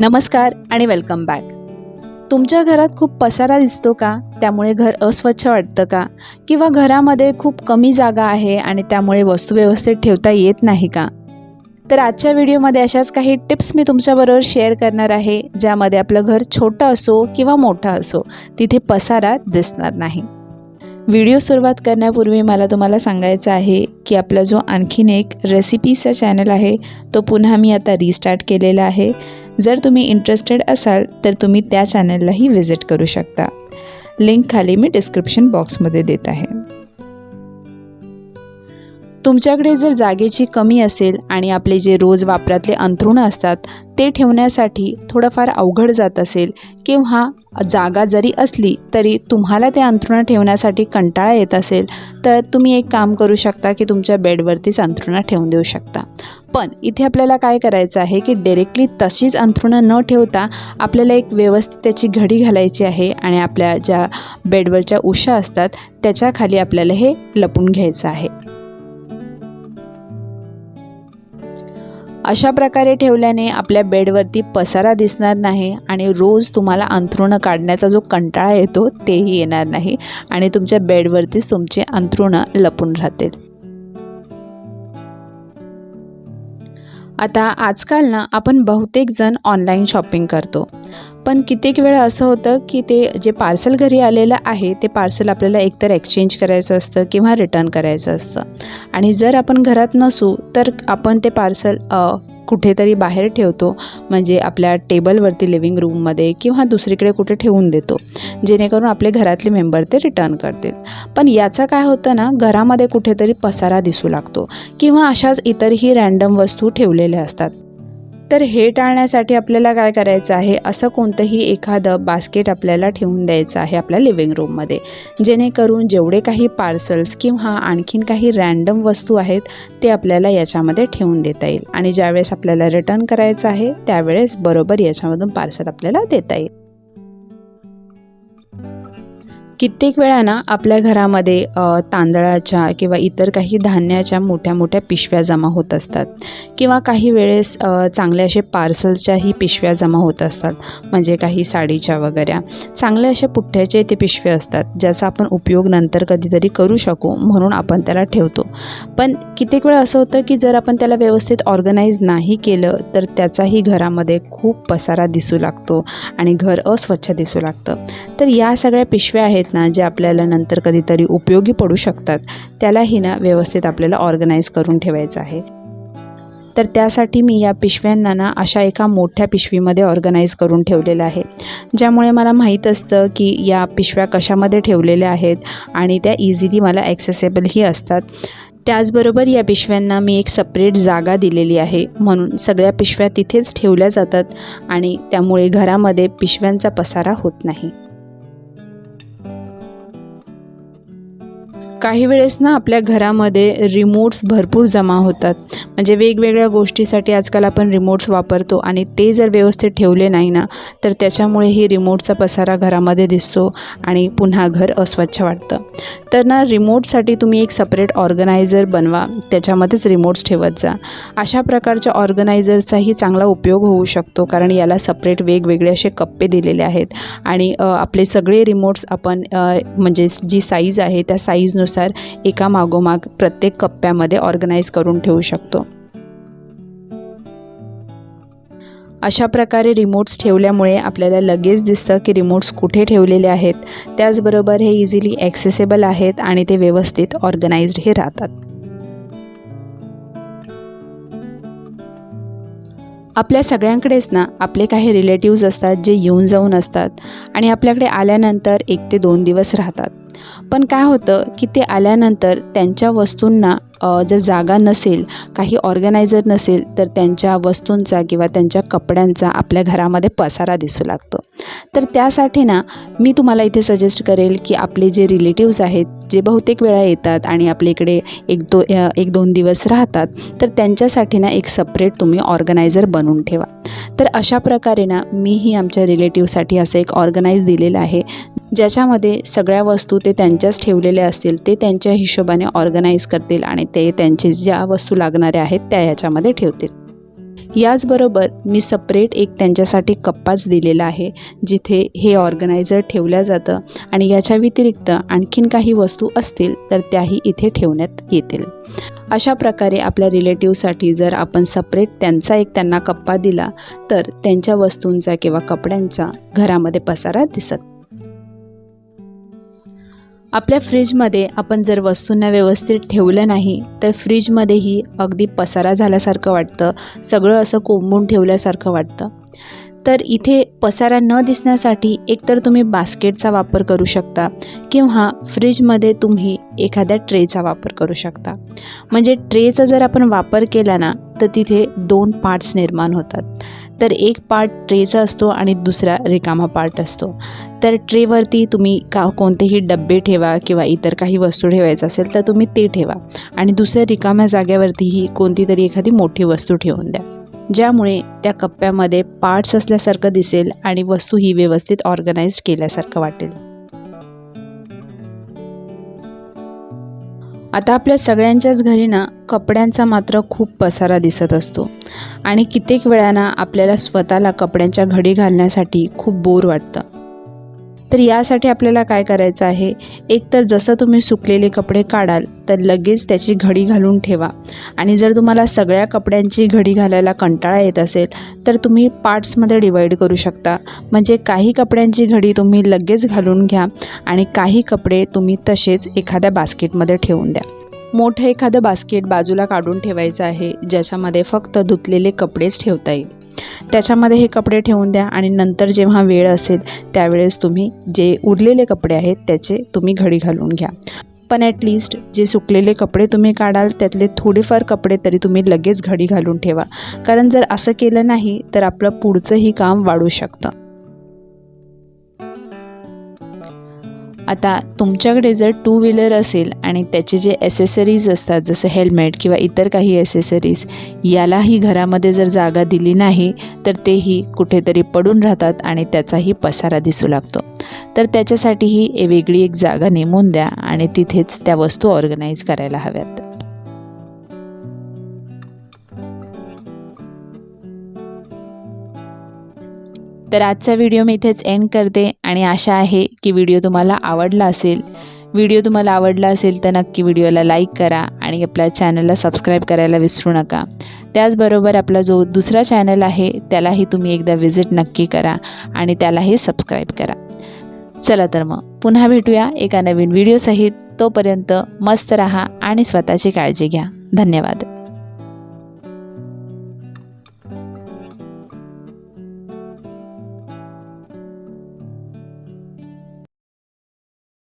नमस्कार आणि welcome back तुमच्या घरात खूप पसारा दिसतो का? त्यामुळे घर अस्वच्छ वाटतं का? किंवा घरामध्ये खूप कमी जागा आहे आणि त्यामुळे वस्तू व्यवस्थित ठेवता येत नाही का? तर आजच्या व्हिडिओमध्ये अशाच काही टिप्स मी तुमच्याबरोबर शेअर करणार आहे ज्यामध्ये आपलं घर छोटं असो किंवा मोठं असो तिथे पसारा दिसणार नाही. व्हिडिओ सुरुवात करण्यापूर्वी मला तुम्हाला सांगायचं आहे की आपला जो आणखीन एक रेसिपीचा चॅनल आहे तो पुन्हा मी आता रिस्टार्ट केलेला आहे. जर तुम्ही इंटरेस्टेड असाल तर तुम्ही त्या चॅनललाही व्हिजिट करू शकता. लिंक खाली मी डिस्क्रिप्शन बॉक्समध्ये देत आहे. तुमच्याकडे जर जागेची कमी असेल आणि आपले जे रोज वापरातले अंथरुणं असतात ते ठेवण्यासाठी थोडंफार अवघड जात असेल किंवा जागा जरी असली तरी तुम्हाला ते अंथरुणं ठेवण्यासाठी कंटाळा येत असेल तर तुम्ही एक काम करू शकता की तुमच्या बेडवरतीच अंथरुणं ठेवून देऊ शकता. पण इथे आपल्याला काय करायचं आहे की डायरेक्टली तशीच अंथरुणं न ठेवता आपल्याला एक व्यवस्थित त्याची घडी घालायची आहे आणि आपल्या ज्या बेडवरच्या उशा असतात त्याच्याखाली आपल्याला हे लपून घ्यायचं आहे. अशा प्रकारे ठेवल्याने आपल्या बेडवरती पसारा दिसणार नाही आणि रोज तुम्हाला अंथरुणं काढण्याचा जो कंटाळा येतो तेही येणार नाही आणि तुमच्या बेडवरतीच तुमची अंथरुणं लपून राहतील. आता आजकाल ना आपण बहुतेक जण ऑनलाईन शॉपिंग करतो. पण कित्येक वेळा असं होतं की ते जे पार्सल घरी आलेलं आहे ते पार्सल आपल्याला एकतर एक्सचेंज करायचं असतं किंवा रिटर्न करायचं असतं. आणि जर आपण घरात नसू तर आपण ते पार्सल कुठेतरी बाहेर ठेवतो म्हणजे आपल्या टेबलवरती लिव्हिंग रूममध्ये किंवा दुसरीकडे कुठे ठेवून देतो. जेणेकरून आपले घरातले मेंबर ते रिटर्न करतील. पण याचं काय होतं ना घरामध्ये कुठेतरी पसारा दिसू लागतो किंवा अशाच इतरही रँडम वस्तू ठेवलेल्या असतात. तर हे टाळण्यासाठी आपल्याला काय करायचं आहे? असं कोणतंही एखादं बास्केट आपल्याला ठेवून द्यायचं आहे आपल्या लिव्हिंग रूममध्ये जेणेकरून जेवढे काही पार्सल्स किंवा आणखीन काही रँडम वस्तू आहेत ते आपल्याला याच्यामध्ये ठेवून देता येईल. आणि ज्यावेळेस आपल्याला रिटर्न करायचं आहे त्यावेळेस बरोबर याच्यामधून पार्सल आपल्याला देता येईल. कित्येक वेळा ना आपल्या घरामध्ये तांदळाच्या किंवा इतर काही धान्याच्या मोठ्या मोठ्या पिशव्या जमा होत असतात. किंवा काही वेळेस चांगले असे पार्सल्सच्याही पिशव्या जमा होत असतात. म्हणजे काही साडीच्या वगैरे. चांगले असे पुठ्ठ्याचे ते पिशवे असतात ज्याचा आपण उपयोग नंतर कधीतरी करू शकू म्हणून आपण त्याला ठेवतो. पण कित्येक वेळा असं होतं की जर आपण त्याला व्यवस्थित ऑर्गनाईज नाही केलं तर त्याचाही घरामध्ये खूप पसारा दिसू लागतो आणि घर अस्वच्छ दिसू लागतं. तर या सगळ्या पिशव्या आहेत ना जे आपल्याला नंतर कधीतरी उपयोगी पडू शकतात त्यालाही ना व्यवस्थित आपल्याला ऑर्गनाईज करून ठेवायचं आहे. तर त्यासाठी मी या पिशव्यांना ना अशा एका मोठ्या पिशवीमध्ये ऑर्गनाईज करून ठेवलेलं आहे. ज्यामुळे मला माहीत असतं की या पिशव्या कशामध्ये ठेवलेल्या आहेत आणि त्या इझिली मला ॲक्सेसेबलही असतात. त्याचबरोबर या पिशव्यांना मी एक सपरेट जागा दिलेली आहे. म्हणून सगळ्या पिशव्या तिथेच ठेवल्या जातात आणि त्यामुळे घरामध्ये पिशव्यांचा पसारा होत नाही. काही वेळेस ना आपल्या घरामध्ये रिमोट्स भरपूर जमा होतात. म्हणजे वेगवेगळ्या गोष्टीसाठी आजकाल आपण रिमोट्स वापरतो आणि ते जर व्यवस्थित ठेवले नाही ना तर त्याच्यामुळे ही रिमोटचा पसारा घरामध्ये दिसतो आणि पुन्हा घर अस्वच्छ वाटतं. तर ना रिमोटसाठी तुम्ही एक सपरेट ऑर्गनायझर बनवा त्याच्यामध्येच रिमोट्स ठेवत जा. अशा प्रकारच्या ऑर्गनायझरचाही चांगला उपयोग होऊ शकतो कारण याला सपरेट वेगवेगळे असे कप्पे दिलेले आहेत. आणि आपले सगळे रिमोट्स आपण म्हणजे जी साईज आहे त्या साईजनुसार नुसार एका मागोमाग प्रत्येक कप्प्यामध्ये ऑर्गनाईज करून ठेवू शकतो. अशा प्रकारे रिमोट्स ठेवल्यामुळे आपल्याला लगेच दिसतं की रिमोट्स कुठे ठेवलेले आहेत. त्याचबरोबर हे इझिली ॲक्सेसेबल आहेत आणि ते व्यवस्थित ऑर्गनाइज्ड हे राहतात. आपल्या सगळ्यांकडेच ना आपले काही रिलेटिव्ज असतात जे येऊन जाऊन असतात आणि आपल्याकडे आल्यानंतर एक ते दोन दिवस राहतात. पण काय होतं की ते आल्यानंतर त्यांच्या वस्तूंना जर जागा नसेल काही ऑर्गनायझर नसेल तर त्यांच्या वस्तूंचा किंवा त्यांच्या कपड्यांचा आपल्या घरामध्ये पसारा दिसू लागतो. तर त्यासाठी ना मी तुम्हाला इथे सजेस्ट करेल की आपले जे रिलेटिव्ज आहेत जे बहुतेक वेळा येतात आणि आपल्या इकडे एक दो एक दोन दिवस राहतात तर त्यांच्यासाठी ना एक सपरेट तुम्ही ऑर्गनायझर बनवून ठेवा. तर अशा प्रकारे ना मीही आमच्या रिलेटिव्हसाठी असं एक ऑर्गनाईज दिलेलं आहे ज्याच्यामध्ये सगळ्या वस्तू ते त्यांच्याच ठेवलेल्या असतील ते त्यांच्या हिशोबाने ऑर्गनाईज करतील आणि ते त्यांचे ज्या वस्तू लागणाऱ्या आहेत त्या याच्यामध्ये ठेवतील. याचबरोबर मी सपरेट एक त्यांच्यासाठी कप्पाच दिलेला आहे जिथे हे ऑर्गनायझर ठेवलं जातं आणि याच्या व्यतिरिक्त आणखीन काही वस्तू असतील तर त्याही इथे ठेवण्यात येतील. अशा प्रकारे आपल्या रिलेटिव्हसाठी जर आपण सपरेट त्यांचा एक त्यांना कप्पा दिला तर त्यांच्या वस्तूंचा किंवा कपड्यांचा घरामध्ये पसारा दिसत आपल्या फ्रीजमध्ये आपण जर वस्तूंना व्यवस्थित ठेवलं नाही तर फ्रीजमध्येही अगदी पसारा झाल्यासारखं वाटतं. सगळं असं कोंबून ठेवल्यासारखं वाटतं. तर इथे पसारा न दिसण्यासाठी एकतर तुम्ही बास्केटचा वापर करू शकता किंवा फ्रीजमध्ये तुम्ही एखाद्या ट्रेचा वापर करू शकता. म्हणजे ट्रेचा जर आपण वापर केला ना तर तिथे दोन पार्ट्स निर्माण होतात. तर एक पार्ट ट्रेचा असतो आणि दुसरा रिकामा पार्ट असतो. तर ट्रेवरती तुम्ही का कोणतेही डब्बे ठेवा किंवा इतर काही वस्तू ठेवायचं असेल तर तुम्ही ते ठेवा. आणि दुसऱ्या रिकाम्या जाग्यावरतीही कोणती तरी एखादी मोठी वस्तू ठेवून द्या. ज्यामुळे त्या कप्प्यामध्ये पार्ट्स असल्यासारखं दिसेल आणि वस्तू ही व्यवस्थित ऑर्गनाईज केल्यासारखं वाटेल. आता आपल्या सगळ्यांच्याच घरी ना कपड्यांचा मात्र खूप पसारा दिसत असतो. आणि कित्येक वेळाना आपल्याला स्वतःला कपड्यांच्या घडी घालण्यासाठी खूप बोर वाटतं. तर यासाठी आपल्याला काय करायचं आहे? एकतर जसं तुम्ही सुकलेले कपडे काढाल तर लगेच त्याची घडी घालून ठेवा. आणि जर तुम्हाला सगळ्या कपड्यांची घडी घालायला कंटाळा येत असेल तर तुम्ही पार्ट्समध्ये डिवाईड करू शकता. म्हणजे काही कपड्यांची घडी तुम्ही लगेच घालून घ्या आणि काही कपडे तुम्ही तसेच एखाद्या बास्केटमध्ये ठेवून द्या. मोठं एखादं बास्केट बाजूला काढून ठेवायचं आहे ज्याच्यामध्ये फक्त धुतलेले कपडेच ठेवता येईल. त्याच्यामध्ये हे कपडे ठेवून द्या आणि नंतर जेव्हा वेळ असेल त्यावेळेस तुम्ही जे उरलेले कपडे आहेत त्याचे तुम्ही घडी घालून घ्या. पण ॲटलिस्ट जे सुकलेले कपडे तुम्ही काढाल त्यातले थोडेफार कपडे तरी तुम्ही लगेच घडी घालून ठेवा. कारण जर असं केलं नाही तर आपलं पुढचंही काम वाढू शकतं. आता तुमच्याकडे जर टू व्हीलर असेल आणि त्याचे जे ॲसेसरीज असतात जसं हेल्मेट किंवा इतर काही ॲसेसरीज यालाही घरामध्ये जर जागा दिली नाही तर तेही कुठेतरी पडून राहतात आणि त्याचाही पसारा दिसू लागतो. तर त्याच्यासाठीही वेगळी एक जागा नेमून द्या आणि तिथेच त्या वस्तू ऑर्गनाईज करायला हव्यात. तर आजचा व्हिडिओ मी इथेच एंड करते आणि आशा आहे की व्हिडिओ तुम्हाला आवडला असेल. व्हिडिओ तुम्हाला आवडला असेल तर नक्की व्हिडिओला लाईक करा आणि आपल्या चॅनलला सबस्क्राईब करायला विसरू नका. त्याचबरोबर आपला जो दुसरा चॅनल आहे त्यालाही तुम्ही एकदा व्हिजिट नक्की करा आणि त्यालाही सबस्क्राईब करा. चला तर मग पुन्हा भेटूया एका नवीन व्हिडिओसहित तोपर्यंत मस्त रहा आणि स्वतःची काळजी घ्या. धन्यवाद.